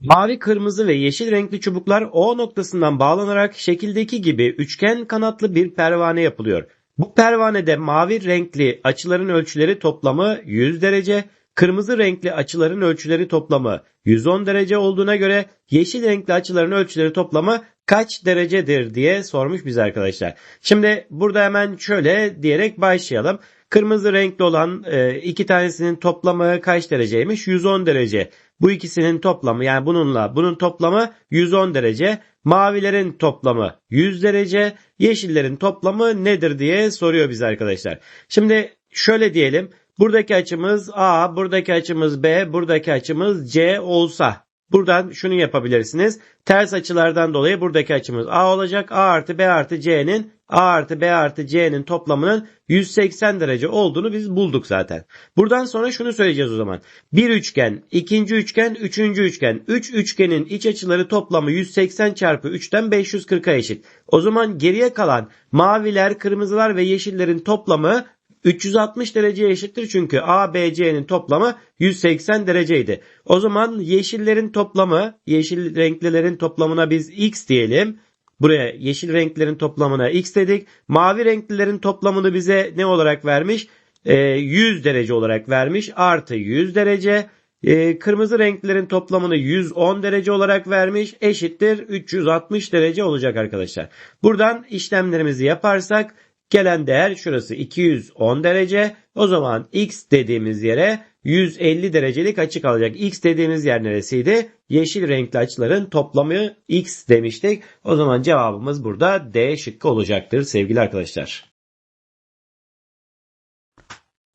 Mavi, kırmızı ve yeşil renkli çubuklar O noktasından bağlanarak şekildeki gibi üçgen kanatlı bir pervane yapılıyor. Bu pervanede mavi renkli açıların ölçüleri toplamı 100 derece, kırmızı renkli açıların ölçüleri toplamı 110 derece olduğuna göre yeşil renkli açıların ölçüleri toplamı kaç derecedir diye sormuş bize arkadaşlar. Şimdi burada hemen şöyle diyerek başlayalım. Kırmızı renkli olan e, iki tanesinin toplamı kaç dereceymiş? 110 derece. Bu ikisinin toplamı yani bununla bunun toplamı 110 derece. Mavilerin toplamı 100 derece. Yeşillerin toplamı nedir diye soruyor bize arkadaşlar. Şimdi şöyle diyelim. Buradaki açımız A, buradaki açımız B, buradaki açımız C olsa Buradan şunu yapabilirsiniz. Ters açılardan dolayı buradaki açımız A olacak. A artı B artı C'nin A artı B artı C'nin toplamının 180 derece olduğunu biz bulduk zaten. Buradan sonra şunu söyleyeceğiz o zaman. Bir üçgen, ikinci üçgen, üçüncü üçgen. Üç üçgenin iç açıları toplamı 180 çarpı 3'ten 540'a eşit. O zaman geriye kalan maviler, kırmızılar ve yeşillerin toplamı 360 dereceye eşittir çünkü A, B, C'nin toplamı 180 dereceydi. O zaman yeşillerin toplamı, yeşil renklilerin toplamına biz x diyelim. Buraya yeşil renklerin toplamına x dedik. Mavi renklilerin toplamını bize ne olarak vermiş? Ee, 100 derece olarak vermiş. Artı 100 derece. Ee, kırmızı renklerin toplamını 110 derece olarak vermiş. Eşittir 360 derece olacak arkadaşlar. Buradan işlemlerimizi yaparsak Gelen değer şurası 210 derece. O zaman x dediğimiz yere 150 derecelik açı kalacak. X dediğimiz yer neresiydi? Yeşil renkli açıların toplamı x demiştik. O zaman cevabımız burada D şıkkı olacaktır sevgili arkadaşlar.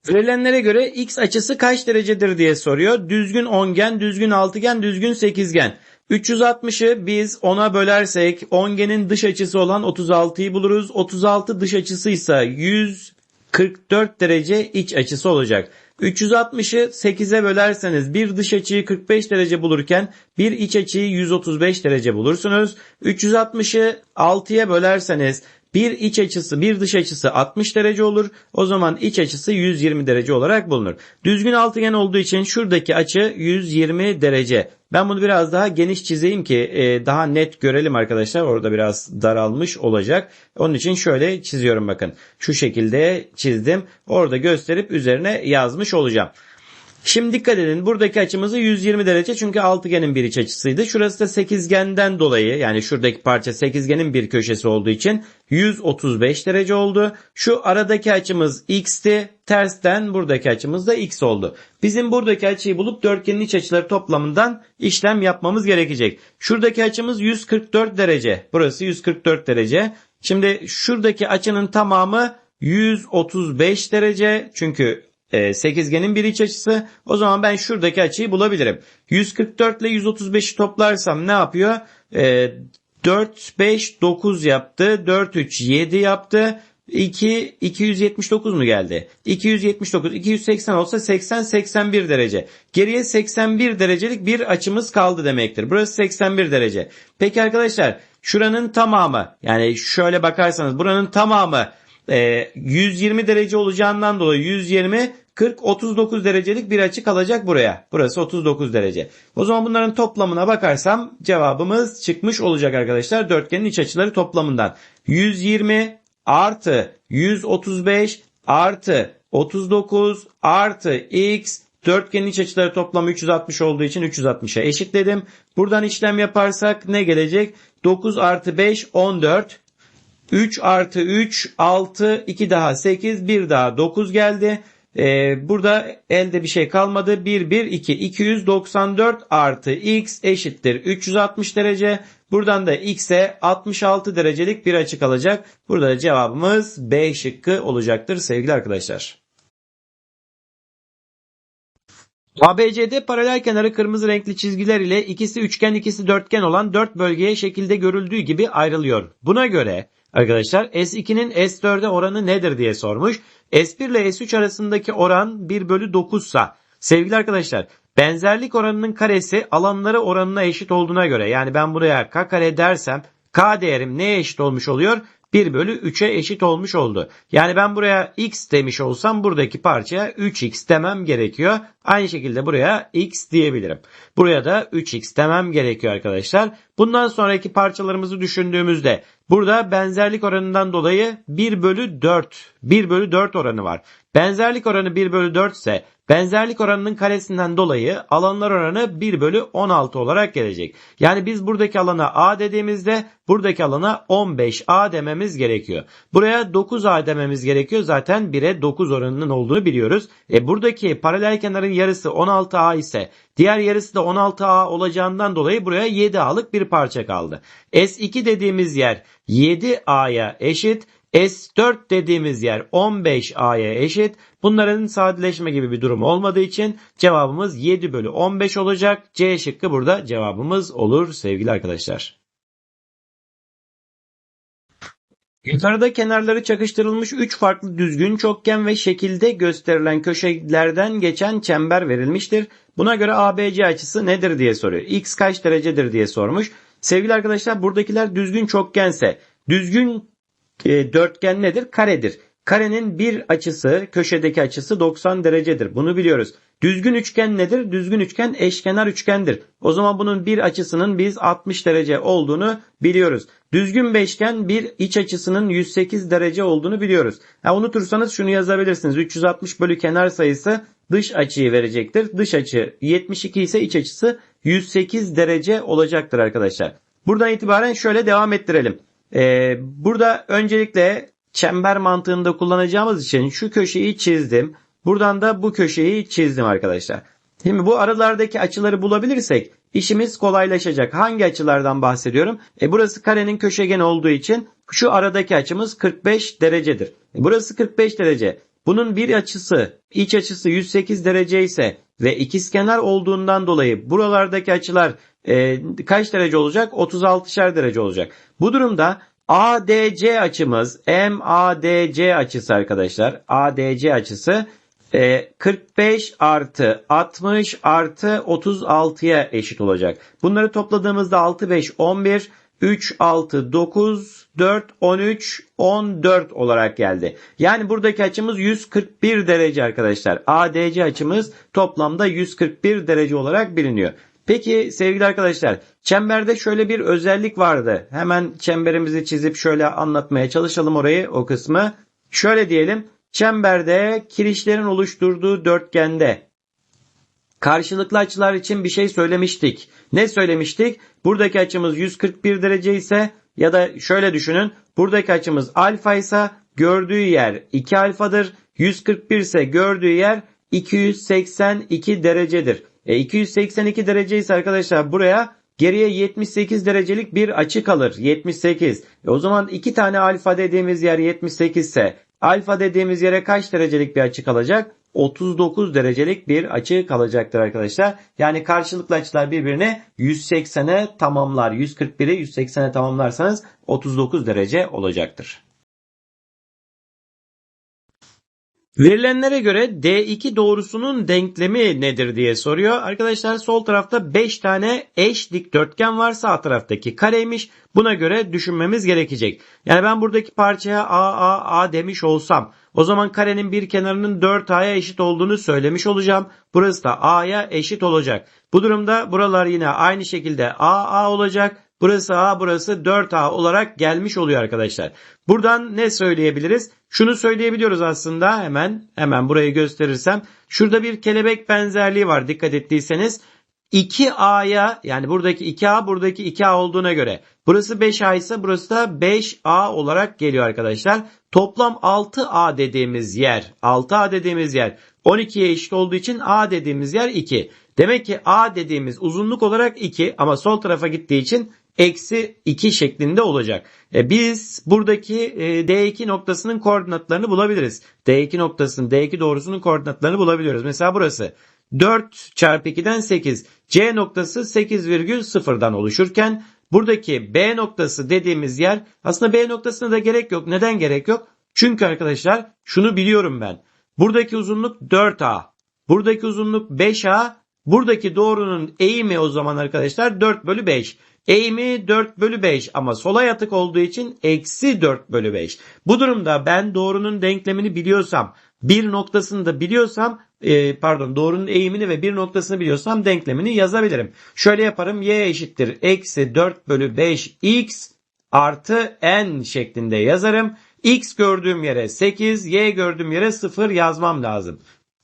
Verilenlere göre x açısı kaç derecedir diye soruyor. Düzgün ongen, düzgün altıgen, düzgün sekizgen. 360'ı biz 10'a bölersek ongenin dış açısı olan 36'yı buluruz. 36 dış açısıysa 144 derece iç açısı olacak. 360'ı 8'e bölerseniz bir dış açıyı 45 derece bulurken bir iç açıyı 135 derece bulursunuz. 360'ı 6'ya bölerseniz bir iç açısı bir dış açısı 60 derece olur. O zaman iç açısı 120 derece olarak bulunur. Düzgün altıgen olduğu için şuradaki açı 120 derece. Ben bunu biraz daha geniş çizeyim ki e, daha net görelim arkadaşlar. Orada biraz daralmış olacak. Onun için şöyle çiziyorum bakın. Şu şekilde çizdim. Orada gösterip üzerine yazmış olacağım. Şimdi dikkat edin buradaki açımızı 120 derece çünkü altıgenin bir iç açısıydı. Şurası da sekizgenden dolayı yani şuradaki parça sekizgenin bir köşesi olduğu için 135 derece oldu. Şu aradaki açımız x'ti. Tersten buradaki açımız da x oldu. Bizim buradaki açıyı bulup dörtgenin iç açıları toplamından işlem yapmamız gerekecek. Şuradaki açımız 144 derece. Burası 144 derece. Şimdi şuradaki açının tamamı 135 derece. Çünkü e, sekizgenin bir iç açısı. O zaman ben şuradaki açıyı bulabilirim. 144 ile 135'i toplarsam ne yapıyor? E, 4, 5, 9 yaptı. 4, 3, 7 yaptı. 2, 279 mu geldi? 279, 280 olsa 80, 81 derece. Geriye 81 derecelik bir açımız kaldı demektir. Burası 81 derece. Peki arkadaşlar şuranın tamamı yani şöyle bakarsanız buranın tamamı e, 120 derece olacağından dolayı 120 40 39 derecelik bir açı kalacak buraya. Burası 39 derece. O zaman bunların toplamına bakarsam cevabımız çıkmış olacak arkadaşlar. Dörtgenin iç açıları toplamından. 120 artı 135 artı 39 artı x dörtgenin iç açıları toplamı 360 olduğu için 360'a eşitledim. Buradan işlem yaparsak ne gelecek? 9 artı 5 14 3 artı 3 6 2 daha 8 1 daha 9 geldi. Ee, burada elde bir şey kalmadı. 1 1 2 294 artı x eşittir 360 derece. Buradan da x'e 66 derecelik bir açı kalacak. Burada da cevabımız B şıkkı olacaktır sevgili arkadaşlar. ABCD paralel kenarı kırmızı renkli çizgiler ile ikisi üçgen ikisi dörtgen olan dört bölgeye şekilde görüldüğü gibi ayrılıyor. Buna göre arkadaşlar S2'nin S4'e oranı nedir diye sormuş. S1 ile S3 arasındaki oran 1 bölü 9 sa sevgili arkadaşlar benzerlik oranının karesi alanları oranına eşit olduğuna göre yani ben buraya k kare dersem k değerim neye eşit olmuş oluyor? 1 bölü 3'e eşit olmuş oldu. Yani ben buraya x demiş olsam buradaki parçaya 3x demem gerekiyor. Aynı şekilde buraya x diyebilirim. Buraya da 3x demem gerekiyor arkadaşlar. Bundan sonraki parçalarımızı düşündüğümüzde burada benzerlik oranından dolayı 1 bölü 4 1 bölü 4 oranı var. Benzerlik oranı 1 bölü 4 ise benzerlik oranının karesinden dolayı alanlar oranı 1 bölü 16 olarak gelecek. Yani biz buradaki alana A dediğimizde buradaki alana 15A dememiz gerekiyor. Buraya 9A dememiz gerekiyor. Zaten 1'e 9 oranının olduğunu biliyoruz. E buradaki paralel kenarın yarısı 16A ise diğer yarısı da 16A olacağından dolayı buraya 7A'lık bir parça kaldı. S2 dediğimiz yer 7A'ya eşit. S4 dediğimiz yer 15A'ya eşit. Bunların sadeleşme gibi bir durum olmadığı için cevabımız 7 bölü 15 olacak. C şıkkı burada cevabımız olur sevgili arkadaşlar. Yukarıda kenarları çakıştırılmış 3 farklı düzgün çokgen ve şekilde gösterilen köşelerden geçen çember verilmiştir. Buna göre ABC açısı nedir diye soruyor. X kaç derecedir diye sormuş. Sevgili arkadaşlar buradakiler düzgün çokgense düzgün e, dörtgen nedir? Karedir. Karenin bir açısı, köşedeki açısı 90 derecedir. Bunu biliyoruz. Düzgün üçgen nedir? Düzgün üçgen eşkenar üçgendir. O zaman bunun bir açısının biz 60 derece olduğunu biliyoruz. Düzgün beşgen bir iç açısının 108 derece olduğunu biliyoruz. Ha, unutursanız şunu yazabilirsiniz. 360 bölü kenar sayısı dış açıyı verecektir. Dış açı 72 ise iç açısı 108 derece olacaktır arkadaşlar. Buradan itibaren şöyle devam ettirelim. Ee, burada öncelikle çember mantığında kullanacağımız için şu köşeyi çizdim. Buradan da bu köşeyi çizdim arkadaşlar. Şimdi bu aralardaki açıları bulabilirsek işimiz kolaylaşacak. Hangi açılardan bahsediyorum? E burası karenin köşegen olduğu için şu aradaki açımız 45 derecedir. E burası 45 derece. Bunun bir açısı, iç açısı 108 derece ise ve ikizkenar olduğundan dolayı buralardaki açılar e, kaç derece olacak? 36'şer derece olacak. Bu durumda ADC açımız MADC açısı arkadaşlar. ADC açısı 45 artı 60 artı 36'ya eşit olacak. Bunları topladığımızda 6 5 11 3 6 9 4 13 14 olarak geldi. Yani buradaki açımız 141 derece arkadaşlar. ADC açımız toplamda 141 derece olarak biliniyor. Peki sevgili arkadaşlar çemberde şöyle bir özellik vardı. Hemen çemberimizi çizip şöyle anlatmaya çalışalım orayı o kısmı. Şöyle diyelim çemberde kirişlerin oluşturduğu dörtgende karşılıklı açılar için bir şey söylemiştik. Ne söylemiştik? Buradaki açımız 141 derece ise ya da şöyle düşünün. Buradaki açımız alfa ise gördüğü yer 2 alfadır. 141 ise gördüğü yer 282 derecedir. E 282 derece ise arkadaşlar buraya geriye 78 derecelik bir açı kalır. 78. E o zaman iki tane alfa dediğimiz yer 78 ise alfa dediğimiz yere kaç derecelik bir açı kalacak? 39 derecelik bir açı kalacaktır arkadaşlar. Yani karşılıklı açılar birbirine 180'e tamamlar. 141'i 180'e tamamlarsanız 39 derece olacaktır. Verilenlere göre D2 doğrusunun denklemi nedir diye soruyor. Arkadaşlar sol tarafta 5 tane eş dikdörtgen var. Sağ taraftaki kareymiş. Buna göre düşünmemiz gerekecek. Yani ben buradaki parçaya A, A, A demiş olsam o zaman karenin bir kenarının 4A'ya eşit olduğunu söylemiş olacağım. Burası da A'ya eşit olacak. Bu durumda buralar yine aynı şekilde A, A olacak. Burası A burası 4A olarak gelmiş oluyor arkadaşlar. Buradan ne söyleyebiliriz? Şunu söyleyebiliyoruz aslında hemen hemen burayı gösterirsem. Şurada bir kelebek benzerliği var dikkat ettiyseniz. 2A'ya yani buradaki 2A buradaki 2A olduğuna göre burası 5A ise burası da 5A olarak geliyor arkadaşlar. Toplam 6A dediğimiz yer 6A dediğimiz yer 12'ye eşit olduğu için A dediğimiz yer 2. Demek ki A dediğimiz uzunluk olarak 2 ama sol tarafa gittiği için eksi 2 şeklinde olacak. E biz buradaki e, D2 noktasının koordinatlarını bulabiliriz. D2 noktasının D2 doğrusunun koordinatlarını bulabiliyoruz. Mesela burası 4 çarpı 2'den 8. C noktası 8,0'dan oluşurken buradaki B noktası dediğimiz yer aslında B noktasına da gerek yok. Neden gerek yok? Çünkü arkadaşlar şunu biliyorum ben. Buradaki uzunluk 4A. Buradaki uzunluk 5A. Buradaki doğrunun eğimi o zaman arkadaşlar 4 bölü 5. Eğimi 4 bölü 5 ama sola yatık olduğu için eksi 4 bölü 5. Bu durumda ben doğrunun denklemini biliyorsam bir noktasını da biliyorsam e, pardon doğrunun eğimini ve bir noktasını biliyorsam denklemini yazabilirim. Şöyle yaparım y eşittir eksi 4 bölü 5 x artı n şeklinde yazarım. X gördüğüm yere 8, Y gördüğüm yere 0 yazmam lazım.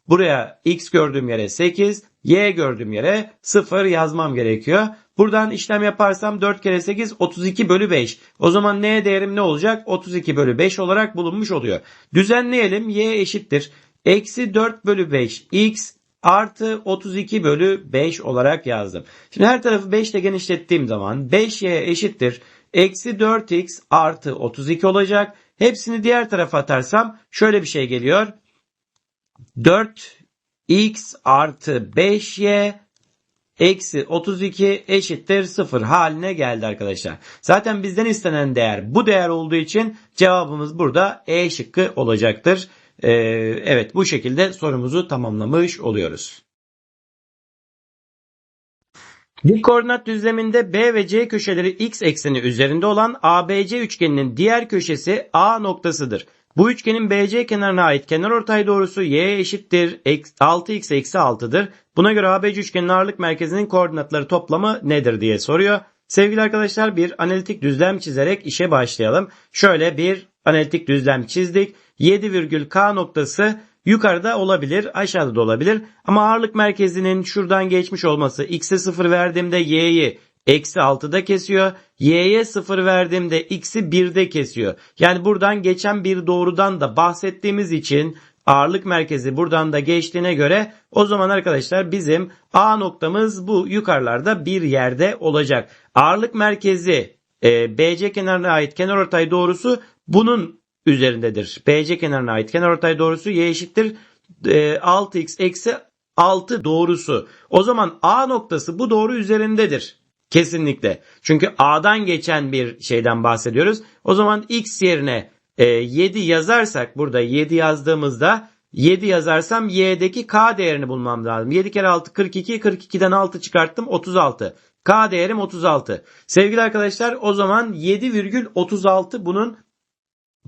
Buraya X gördüğüm yere 8, Y gördüğüm yere 0 yazmam gerekiyor. Buradan işlem yaparsam 4 kere 8 32 bölü 5. O zaman N değerim ne olacak? 32 bölü 5 olarak bulunmuş oluyor. Düzenleyelim. Y eşittir. Eksi 4 bölü 5 X artı 32 bölü 5 olarak yazdım. Şimdi her tarafı 5 ile genişlettiğim zaman 5Y eşittir. Eksi 4X artı 32 olacak. Hepsini diğer tarafa atarsam şöyle bir şey geliyor. 4x artı 5y eksi 32 eşittir 0 haline geldi arkadaşlar. Zaten bizden istenen değer bu değer olduğu için cevabımız burada E şıkkı olacaktır. Ee, evet bu şekilde sorumuzu tamamlamış oluyoruz. Dik koordinat düzleminde B ve C köşeleri x ekseni üzerinde olan ABC üçgeninin diğer köşesi A noktasıdır. Bu üçgenin BC kenarına ait kenarortay doğrusu y eşittir 6x eksi 6'dır. Buna göre ABC üçgenin ağırlık merkezinin koordinatları toplamı nedir diye soruyor. Sevgili arkadaşlar bir analitik düzlem çizerek işe başlayalım. Şöyle bir analitik düzlem çizdik. 7 virgül K noktası Yukarıda olabilir, aşağıda da olabilir. Ama ağırlık merkezinin şuradan geçmiş olması x'e 0 verdiğimde y'yi eksi 6'da kesiyor. Y'ye 0 verdiğimde x'i 1'de kesiyor. Yani buradan geçen bir doğrudan da bahsettiğimiz için ağırlık merkezi buradan da geçtiğine göre o zaman arkadaşlar bizim A noktamız bu yukarılarda bir yerde olacak. Ağırlık merkezi e, BC kenarına ait kenarortay doğrusu bunun üzerindedir. BC kenarına ait kenarortay doğrusu y eşittir e, 6x eksi 6 doğrusu. O zaman A noktası bu doğru üzerindedir. Kesinlikle. Çünkü A'dan geçen bir şeyden bahsediyoruz. O zaman x yerine e, 7 yazarsak burada 7 yazdığımızda 7 yazarsam y'deki k değerini bulmam lazım. 7 kere 6 42 42'den 6 çıkarttım 36. K değerim 36. Sevgili arkadaşlar o zaman 7,36 bunun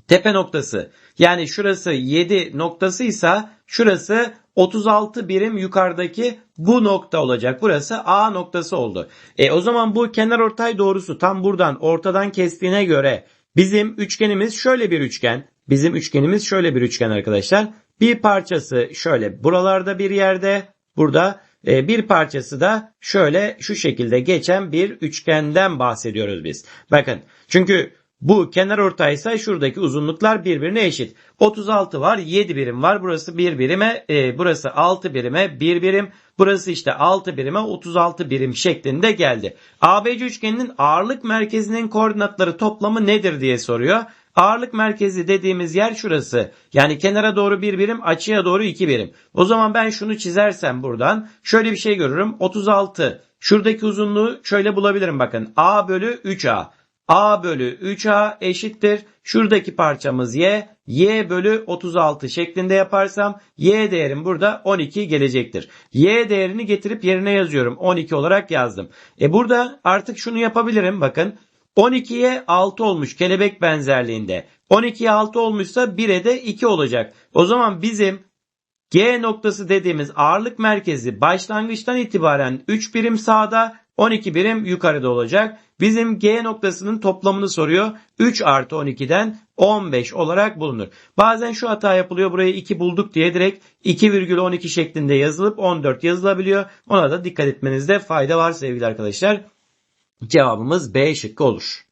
tepe noktası. Yani şurası 7 noktasıysa şurası 36 birim yukarıdaki bu nokta olacak. Burası A noktası oldu. E o zaman bu kenar ortay doğrusu tam buradan ortadan kestiğine göre bizim üçgenimiz şöyle bir üçgen. Bizim üçgenimiz şöyle bir üçgen arkadaşlar. Bir parçası şöyle buralarda bir yerde burada e, bir parçası da şöyle şu şekilde geçen bir üçgenden bahsediyoruz biz. Bakın çünkü bu kenar ortaysa şuradaki uzunluklar birbirine eşit. 36 var 7 birim var. Burası 1 birime e, burası 6 birime 1 birim. Burası işte 6 birime 36 birim şeklinde geldi. ABC üçgeninin ağırlık merkezinin koordinatları toplamı nedir diye soruyor. Ağırlık merkezi dediğimiz yer şurası. Yani kenara doğru bir birim, açıya doğru iki birim. O zaman ben şunu çizersem buradan şöyle bir şey görürüm. 36. Şuradaki uzunluğu şöyle bulabilirim bakın. A bölü 3A. A bölü 3A eşittir. Şuradaki parçamız Y. Y bölü 36 şeklinde yaparsam Y değerim burada 12 gelecektir. Y değerini getirip yerine yazıyorum. 12 olarak yazdım. E burada artık şunu yapabilirim. Bakın 12'ye 6 olmuş kelebek benzerliğinde. 12'ye 6 olmuşsa 1'e de 2 olacak. O zaman bizim G noktası dediğimiz ağırlık merkezi başlangıçtan itibaren 3 birim sağda 12 birim yukarıda olacak. Bizim G noktasının toplamını soruyor. 3 artı 12'den 15 olarak bulunur. Bazen şu hata yapılıyor. Burayı 2 bulduk diye direkt 2,12 şeklinde yazılıp 14 yazılabiliyor. Ona da dikkat etmenizde fayda var sevgili arkadaşlar. Cevabımız B şıkkı olur.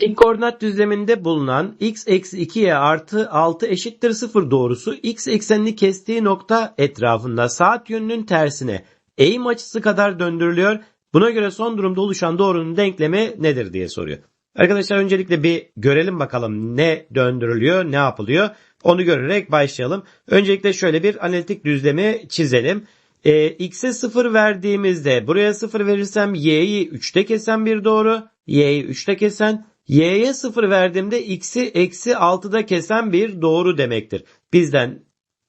Dik koordinat düzleminde bulunan x eksi 2y artı 6 eşittir 0 doğrusu x eksenini kestiği nokta etrafında saat yönünün tersine eğim açısı kadar döndürülüyor. Buna göre son durumda oluşan doğrunun denklemi nedir diye soruyor. Arkadaşlar öncelikle bir görelim bakalım ne döndürülüyor, ne yapılıyor. Onu görerek başlayalım. Öncelikle şöyle bir analitik düzlemi çizelim. E, x'e 0 verdiğimizde buraya 0 verirsem y'yi 3'te kesen bir doğru. y'yi 3'te kesen. y'ye 0 verdiğimde x'i eksi 6'da kesen bir doğru demektir. Bizden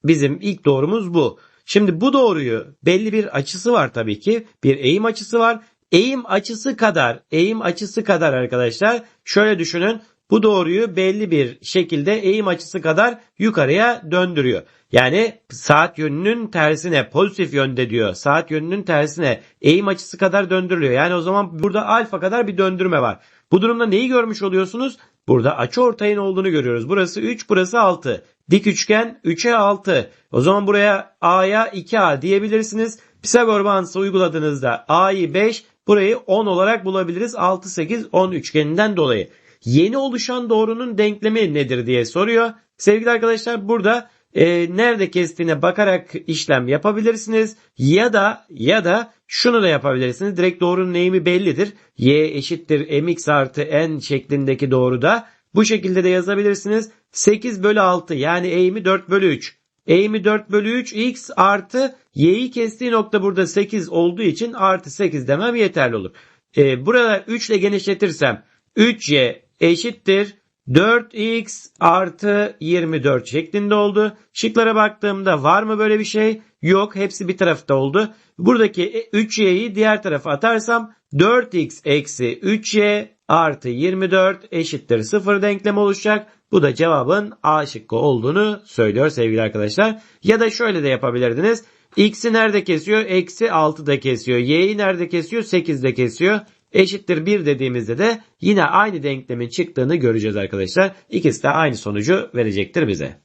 bizim ilk doğrumuz bu. Şimdi bu doğruyu belli bir açısı var tabii ki. Bir eğim açısı var. Eğim açısı kadar, eğim açısı kadar arkadaşlar şöyle düşünün. Bu doğruyu belli bir şekilde eğim açısı kadar yukarıya döndürüyor. Yani saat yönünün tersine pozitif yönde diyor. Saat yönünün tersine eğim açısı kadar döndürülüyor. Yani o zaman burada alfa kadar bir döndürme var. Bu durumda neyi görmüş oluyorsunuz? Burada açı ortayın olduğunu görüyoruz. Burası 3, burası 6. Dik üçgen 3'e 6. O zaman buraya A'ya 2A diyebilirsiniz. Pisagor bağıntısı uyguladığınızda A'yı 5, burayı 10 olarak bulabiliriz. 6, 8, 10 üçgeninden dolayı. Yeni oluşan doğrunun denklemi nedir diye soruyor. Sevgili arkadaşlar burada e, nerede kestiğine bakarak işlem yapabilirsiniz. Ya da ya da şunu da yapabilirsiniz. Direkt doğrunun eğimi bellidir. Y eşittir mx artı n şeklindeki doğruda. Bu şekilde de yazabilirsiniz. 8 bölü 6 yani eğimi 4 bölü 3. Eğimi 4 bölü 3 x artı y'yi kestiği nokta burada 8 olduğu için artı 8 demem yeterli olur. E, burada 3 ile genişletirsem 3y eşittir 4x artı 24 şeklinde oldu. Şıklara baktığımda var mı böyle bir şey? Yok. Hepsi bir tarafta oldu. Buradaki 3y'yi diğer tarafa atarsam 4x eksi 3y artı 24 eşittir 0 denklemi oluşacak. Bu da cevabın A şıkkı olduğunu söylüyor sevgili arkadaşlar. Ya da şöyle de yapabilirdiniz. X'i nerede kesiyor? Eksi 6'da kesiyor. Y'yi nerede kesiyor? 8'de kesiyor eşittir 1 dediğimizde de yine aynı denklemin çıktığını göreceğiz arkadaşlar. İkisi de aynı sonucu verecektir bize.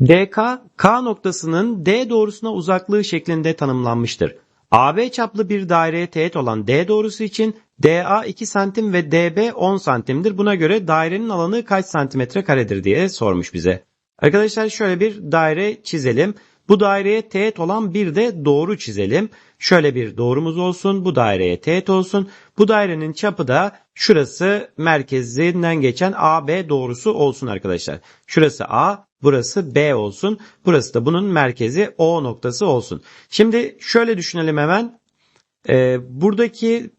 DK, K noktasının D doğrusuna uzaklığı şeklinde tanımlanmıştır. AB çaplı bir daireye teğet olan D doğrusu için DA 2 santim ve DB 10 santimdir. Buna göre dairenin alanı kaç santimetre karedir diye sormuş bize. Arkadaşlar şöyle bir daire çizelim. Bu daireye teğet olan bir de doğru çizelim. Şöyle bir doğrumuz olsun. Bu daireye teğet olsun. Bu dairenin çapı da şurası merkezinden geçen AB doğrusu olsun arkadaşlar. Şurası A, burası B olsun. Burası da bunun merkezi O noktası olsun. Şimdi şöyle düşünelim hemen. Ee, buradaki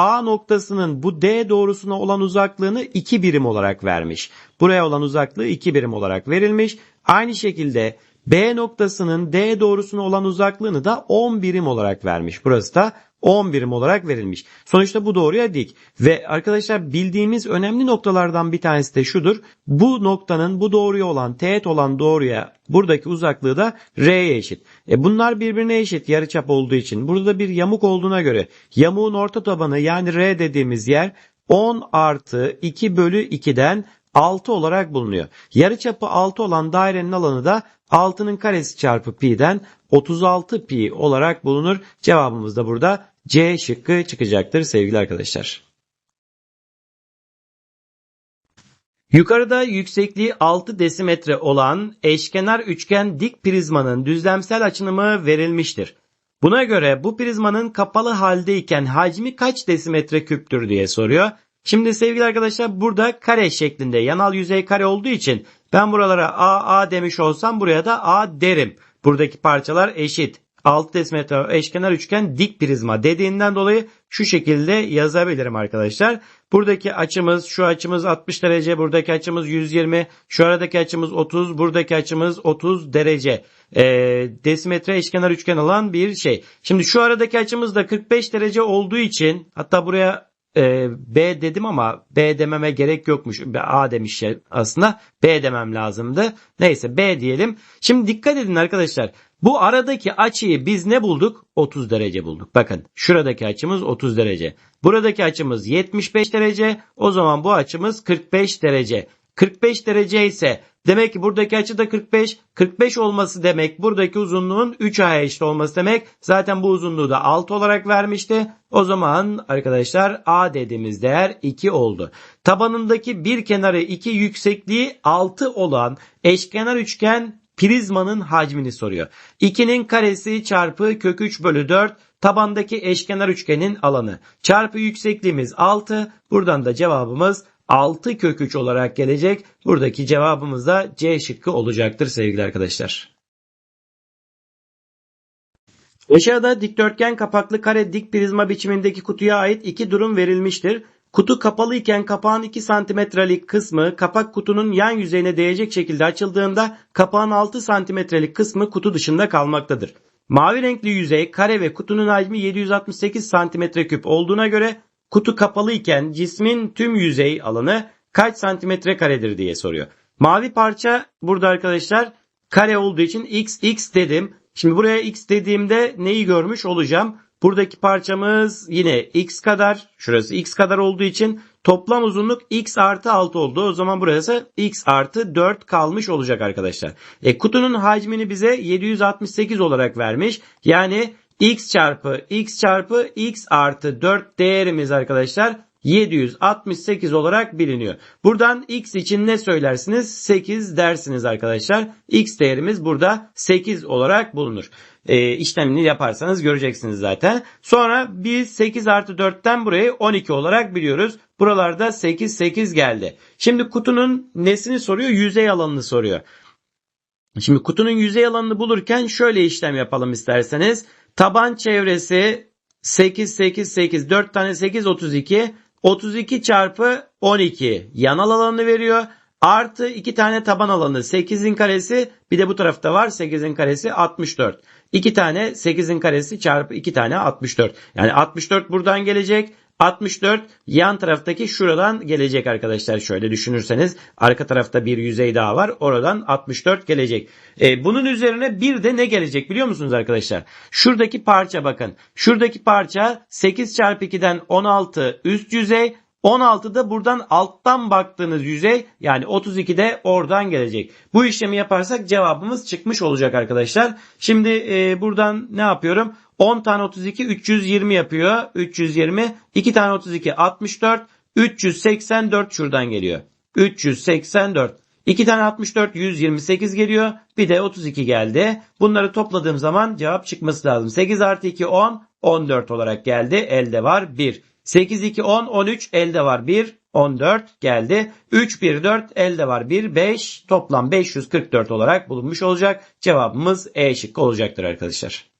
A noktasının bu D doğrusuna olan uzaklığını 2 birim olarak vermiş. Buraya olan uzaklığı 2 birim olarak verilmiş. Aynı şekilde B noktasının D doğrusuna olan uzaklığını da 10 birim olarak vermiş. Burası da 10 birim olarak verilmiş. Sonuçta bu doğruya dik. Ve arkadaşlar bildiğimiz önemli noktalardan bir tanesi de şudur. Bu noktanın bu doğruya olan teğet olan doğruya buradaki uzaklığı da R'ye eşit. E bunlar birbirine eşit yarıçap olduğu için. Burada bir yamuk olduğuna göre yamuğun orta tabanı yani R dediğimiz yer 10 artı 2 bölü 2'den 6 olarak bulunuyor. Yarıçapı 6 olan dairenin alanı da 6'nın karesi çarpı pi'den 36 pi olarak bulunur. Cevabımız da burada C şıkkı çıkacaktır sevgili arkadaşlar. Yukarıda yüksekliği 6 desimetre olan eşkenar üçgen dik prizmanın düzlemsel açınımı verilmiştir. Buna göre bu prizmanın kapalı haldeyken hacmi kaç desimetre küptür diye soruyor. Şimdi sevgili arkadaşlar burada kare şeklinde yanal yüzey kare olduğu için ben buralara A A demiş olsam buraya da A derim. Buradaki parçalar eşit. 6 desimetre eşkenar üçgen dik prizma dediğinden dolayı şu şekilde yazabilirim arkadaşlar. Buradaki açımız şu açımız 60 derece buradaki açımız 120 şu aradaki açımız 30 buradaki açımız 30 derece. E, desimetre eşkenar üçgen olan bir şey. Şimdi şu aradaki açımız da 45 derece olduğu için hatta buraya e, B dedim ama B dememe gerek yokmuş. A demiş aslında. B demem lazımdı. Neyse B diyelim. Şimdi dikkat edin arkadaşlar. Bu aradaki açıyı biz ne bulduk? 30 derece bulduk. Bakın şuradaki açımız 30 derece. Buradaki açımız 75 derece. O zaman bu açımız 45 derece. 45 derece ise demek ki buradaki açı da 45. 45 olması demek buradaki uzunluğun 3A'ya eşit olması demek. Zaten bu uzunluğu da 6 olarak vermişti. O zaman arkadaşlar A dediğimiz değer 2 oldu. Tabanındaki bir kenarı 2 yüksekliği 6 olan eşkenar üçgen prizmanın hacmini soruyor. 2'nin karesi çarpı kök 3 bölü 4 tabandaki eşkenar üçgenin alanı. Çarpı yüksekliğimiz 6. Buradan da cevabımız 6 kök 3 olarak gelecek. Buradaki cevabımız da C şıkkı olacaktır sevgili arkadaşlar. Aşağıda dikdörtgen kapaklı kare dik prizma biçimindeki kutuya ait iki durum verilmiştir. Kutu kapalı iken kapağın 2 santimetrelik kısmı kapak kutunun yan yüzeyine değecek şekilde açıldığında kapağın 6 santimetrelik kısmı kutu dışında kalmaktadır. Mavi renkli yüzey kare ve kutunun hacmi 768 santimetre küp olduğuna göre kutu kapalı iken cismin tüm yüzey alanı kaç santimetre karedir diye soruyor. Mavi parça burada arkadaşlar kare olduğu için x x dedim. Şimdi buraya x dediğimde neyi görmüş olacağım? Buradaki parçamız yine x kadar. Şurası x kadar olduğu için toplam uzunluk x artı 6 oldu. O zaman burası x artı 4 kalmış olacak arkadaşlar. E, kutunun hacmini bize 768 olarak vermiş. Yani x çarpı x çarpı x artı 4 değerimiz arkadaşlar 768 olarak biliniyor. Buradan x için ne söylersiniz? 8 dersiniz arkadaşlar. X değerimiz burada 8 olarak bulunur. E, işlemini yaparsanız göreceksiniz zaten. Sonra biz 8 artı 4'ten burayı 12 olarak biliyoruz. Buralarda 8 8 geldi. Şimdi kutunun nesini soruyor? Yüzey alanını soruyor. Şimdi kutunun yüzey alanını bulurken şöyle işlem yapalım isterseniz. Taban çevresi 8 8 8 4 tane 8 32 32 çarpı 12 yanal alanını veriyor. Artı 2 tane taban alanı 8'in karesi bir de bu tarafta var 8'in karesi 64. 2 tane 8'in karesi çarpı 2 tane 64. Yani 64 buradan gelecek. 64 yan taraftaki şuradan gelecek arkadaşlar. Şöyle düşünürseniz arka tarafta bir yüzey daha var. Oradan 64 gelecek. E, bunun üzerine bir de ne gelecek biliyor musunuz arkadaşlar? Şuradaki parça bakın. Şuradaki parça 8 çarpı 2'den 16 üst yüzey. 16 da buradan alttan baktığınız yüzey yani 32 de oradan gelecek. Bu işlemi yaparsak cevabımız çıkmış olacak arkadaşlar. Şimdi e, buradan ne yapıyorum? 10 tane 32 320 yapıyor. 320. 2 tane 32 64. 384 şuradan geliyor. 384. 2 tane 64 128 geliyor. Bir de 32 geldi. Bunları topladığım zaman cevap çıkması lazım. 8 artı 2 10 14 olarak geldi. Elde var 1. 8 2 10 13 elde var 1. 14 geldi. 3 1 4 elde var 1 5 toplam 544 olarak bulunmuş olacak. Cevabımız E şıkkı olacaktır arkadaşlar.